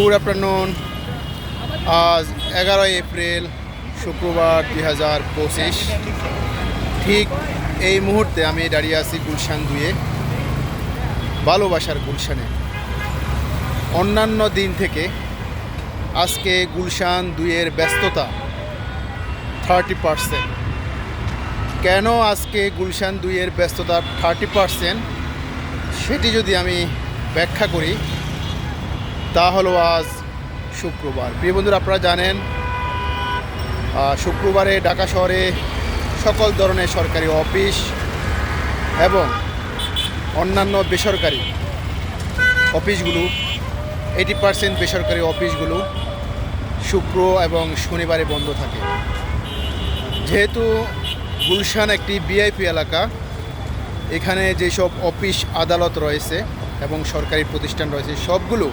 Good afternoon আজ এগারোই April, শুক্রবার দুই হাজার পঁচিশ। ঠিক এই মুহূর্তে আমি দাঁড়িয়ে আছি গুলশান দুয়ে ভালোবাসার গুলশানে। অন্যান্য দিন থেকে আজকে গুলশান দুয়ের ব্যস্ততা থার্টি পারসেন্ট। কেন আজকে গুলশান দুইয়ের ব্যস্ততা থার্টি পারসেন্ট, সেটি যদি আমি ব্যাখ্যা করি তা হলো আজ শুক্রবার। প্রিয় বন্ধুরা, আপনারা জানেন শুক্রবারে ঢাকা শহরে সকল ধরনের সরকারি অফিস এবং অন্যান্য বেসরকারি অফিসগুলো এইটি পার্সেন্ট বেসরকারি অফিসগুলো শুক্র এবং শনিবারে বন্ধ থাকে। যেহেতু গুলশান একটি বিআইপি এলাকা, এখানে যেসব অফিস আদালত রয়েছে এবং সরকারি প্রতিষ্ঠান রয়েছে, সবগুলো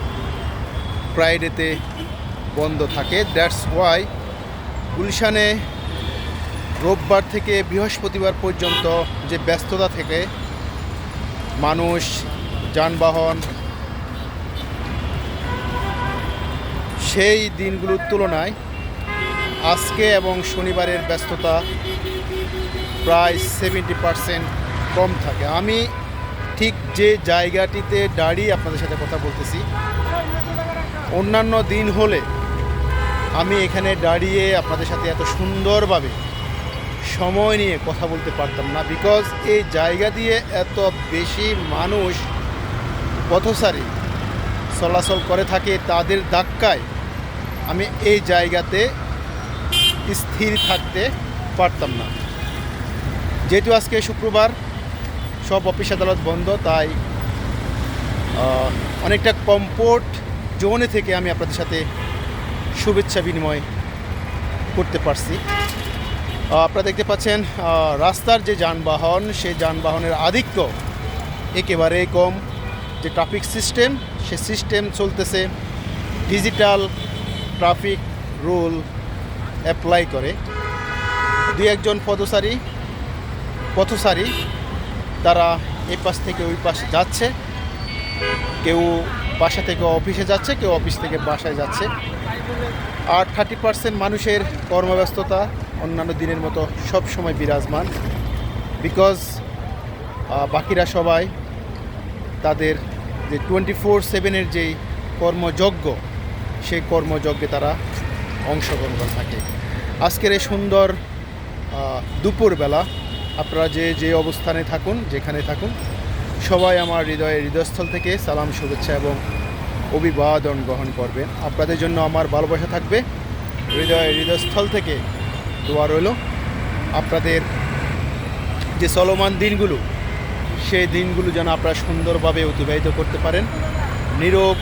ফ্রাইডেতে বন্ধ থাকে। দ্যাটস ওয়াই গুলশানে রোববার থেকে বৃহস্পতিবার পর্যন্ত যে ব্যস্ততা থেকে মানুষ, যানবাহন, সেই দিনগুলোর তুলনায় আজকে এবং শনিবারের ব্যস্ততা প্রায় সেভেন্টি পারসেন্ট কম থাকে। আমি ঠিক যে জায়গাটিতে দাঁড়িয়ে আপনাদের সাথে কথা বলতেছি অন্যান্য দিন হলে আমি এখানে দাঁড়িয়ে আপনাদের সাথে এত সুন্দরভাবে সময় নিয়ে কথা বলতে পারতাম না বিকজ এই জায়গা দিয়ে এত বেশি মানুষ পথচারী চলাচল করে থাকে, তাদের ধাক্কায় আমি এই জায়গাতে স্থির থাকতে পারতাম না। যেহেতু আজকে শুক্রবার, সব অফিস আদালত বন্ধ, তাই অনেকটা কমফোর্ট জোনে থেকে আমি আপনাদের সাথে শুভেচ্ছা বিনিময় করতে পারছি। আপনারা দেখতে পাচ্ছেন রাস্তার যে যানবাহন, সেই যানবাহনের আধিক্য একেবারে কম। যে ট্রাফিক সিস্টেম সে সিস্টেম চলতেছে ডিজিটাল ট্রাফিক রুল অ্যাপ্লাই করে। দুই একজন পদচারী পথচারী, তারা এই পাশ থেকে ওই পাশে যাচ্ছে। কেউ বাসা থেকে অফিসে যাচ্ছে, কেউ অফিস থেকে বাসায় যাচ্ছে। আর থার্টি পার্সেন্ট মানুষের কর্মব্যস্ততা অন্যান্য দিনের মতো সব সময় বিরাজমান বিকজ বাকিরা সবাই তাদের যে টোয়েন্টি ফোর সেভেনের যেই কর্মযজ্ঞ, সেই কর্মযজ্ঞে তারা অংশগ্রহণ করে। থাকে আজকের এই সুন্দর দুপুরবেলা আপনারা যে যে অবস্থানে থাকুন, যেখানে থাকুন সবাই আমার হৃদয়ের হৃদয়স্থল থেকে সালাম, শুভেচ্ছা এবং অভিবাদন গ্রহণ করবেন আপনাদের জন্য আমার ভালোবাসা থাকবে। হৃদয়ের হৃদয়স্থল থেকে দোয়া রইল। আপনাদের যে চলমান দিনগুলো, সেই দিনগুলো যেন আপনারা সুন্দরভাবে অতিবাহিত করতে পারেন। নীরব,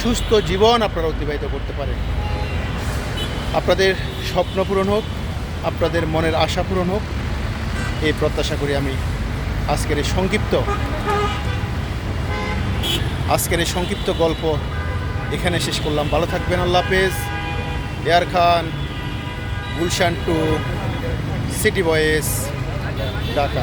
সুস্থ জীবন আপনারা অতিবাহিত করতে পারেন। আপনাদের স্বপ্ন পূরণ হোক, আপনাদের মনের আশা পূরণ হোক, এই প্রত্যাশা করি আমি। আজকের এই সংক্ষিপ্ত আজকের এই সংক্ষিপ্ত গল্প এখানে শেষ করলাম। ভালো থাকবেন। আল্লাহ হাফেজ। Air Khan, Gulshan two, city voice Dhaka.